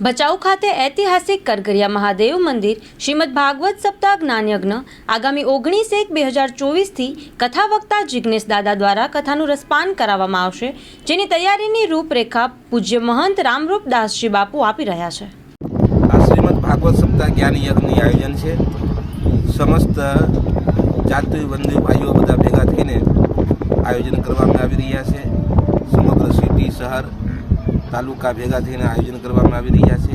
ભચાઉ ખાતે ઐતિહાસિક કરગરિયા મહાદેવ મંદિર, શ્રીમદ ભાગવત સપ્તાહ જ્ઞાનયજ્ઞ, આગામી ઓગણીસ એક બે હજાર ચોવીસથી કથા વક્તા જિજ્ઞેશ દાદા દ્વારા કથાનું રસપાન કરાવવામાં આવશે, જેની તૈયારીની રૂપરેખા પૂજ્ય મહંત રામરૂપ દાસજી બાપુ આપી રહ્યા છે. આ શ્રીમદ ભાગવત સપ્તાહ જ્ઞાનયજ્ઞનું આયોજન છે. સમસ્ત જાતિ બંધુ ભાઈઓ બધા ભેગા થઈને આયોજન કરવામાં આવી રહ્યા છે. સમગ્ર સિટી, શહેર તાલુકા ભેગા થઈને આયોજન કરવામાં આવી રહ્યા છે.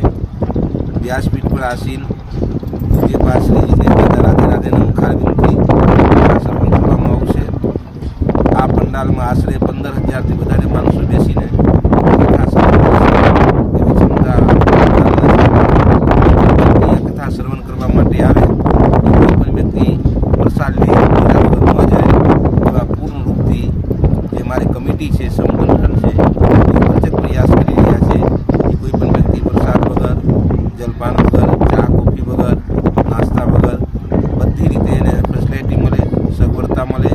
વ્યાસપીઠ પર આસીન પૂજ્ય પાશ્રીજીને બધા રાધે રાધેના આસન કરવામાં આવશે. આ પંડાલમાં આશરે પંદર હજારથી વધારે માણસો બેસીને કથા શ્રવણ કરશે. એવી ક્ષમતા વ્યક્તિ આ કથા શ્રવણ કરવા માટે આવે કોઈ પણ વ્યક્તિ પ્રસાદ લઈ લીધા વગર ન જાય એવા પૂર્ણ રૂપથી જે મારી કમિટી છે સંગઠન છે એ પ્રત્યેક પ્રયાસ કરી રહ્યા છે કે કોઈ પણ વ્યક્તિ પ્રસાદ વગર જલપાન વગર ચા કોફી વગર નાસ્તા વગર બધી રીતે એને ફેસિલિટી મળે સગવડતા મળે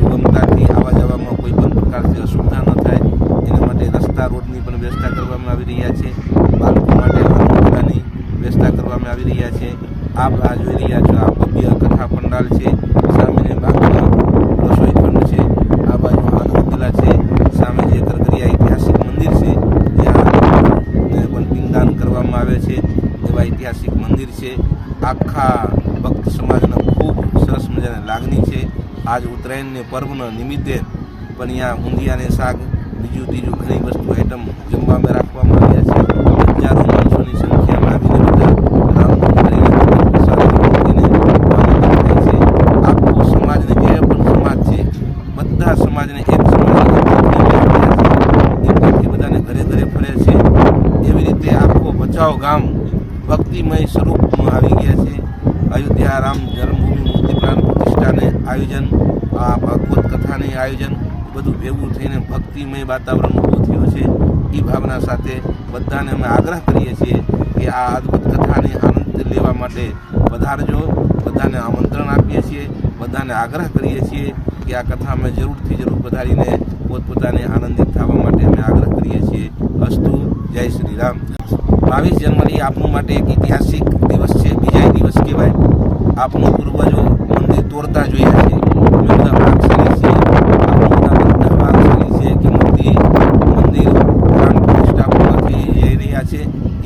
સુગમતાથી આવવા જવામાં કોઈ પણ પ્રકારથી અસુવિધા ન થાય. એના માટે રસ્તા રોડની પણ વ્યવસ્થા કરવામાં આવી રહ્યા છે. બાળકો માટે વાહનવ્યવહારની વ્યવસ્થા કરવામાં આવી રહ્યા છે. આપ આ જોઈ રહ્યા છો. આ ભવ્ય કથા પંડાલ છે. સામેની બાગમાં રસોઈ ખંડ છે. આ બાજુ આનંદ છે. સામે જે કરકરિયા ઐતિહાસિક મંદિર છે, જ્યાં પણ પિંગદાન કરવામાં આવે છે. એવા ઐતિહાસિક મંદિર છે. આખા ભક્ત સમાજને સરસ મજાની લાગણી છે. આજ ઉત્તરાયણને પર્વના નિમિત્તે પણ અહીંયા ઊંધિયાને શાક, બીજું ત્રીજું ઘણી વસ્તુ આઈટમ જમવામાં રાખવામાં આવ્યા છે. હજારો માણસોની સંખ્યામાં આવીને બધા સમાજને જે પણ સમાજ છે, બધા સમાજને એક સમાજ બધાને ઘરે ઘરે ફરે છે. એવી રીતે આખો બચાવ ગામ ભક્તિમય સ્વરૂપમાં આવી ગયા છે. અયોધ્યા રામ પ્રતિષ્ઠાને આયોજન, આ ભાગવત કથાને આયોજન બધું ભેગું થઈને ભક્તિમય વાતાવરણ ઊભું થયું છે. એ ભાવના સાથે બધાને અમે આગ્રહ કરીએ છીએ કે આ અદ્ભુત કથાને આનંદ લેવા માટે પધારજો. બધાને આમંત્રણ આપીએ છીએ. બધાને આગ્રહ કરીએ છીએ કે આ કથા અમે જરૂરથી જરૂર પધારીને પોતપોતાને આનંદિત થવા માટે અમે આગ્રહ કરીએ છીએ. અસ્તુ. જય શ્રી રામ બાવીસ જનવરી આપનું માટે એક ઐતિહાસિક દિવસ છે. બીજા દિવસ કહેવાય. આપનું પૂર્વજો મંદિર તોડતા જોયા છે અમે બધા ભાગશાળી છીએ આપણે બધા બધા ભાગશાળી છીએ કે મૂર્તિ મંદિર પ્રાણ પ્રતિષ્ઠા પૂર્ણથી જઈ રહ્યા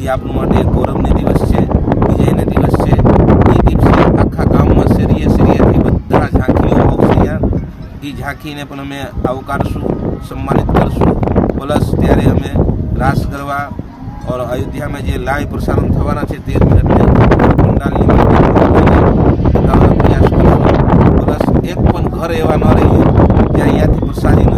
છે એ આપનું માટે એક ગૌરવની દિવસ છે વિજયનો દિવસ છે એ દિવસે આખા ગામમાં શેરીએ શેરીએથી બધા ઝાંખીઓ આવશે યાર એ ઝાંખીને પણ અમે આવકારશું સન્માનિત કરશું પ્લસ ત્યારે અમે રાસ ગરબા ઓર અયોધ્યામાં જે લાઈવ પ્રસારણ થવાના છે તેર મિનિટને પંડાલની બતાવવાનો પ્રયાસ કરશું પ્લસ એક પણ ઘર એવા ન રહીએ જ્યાં અહીંયાથી પ્રસાદી ન જાય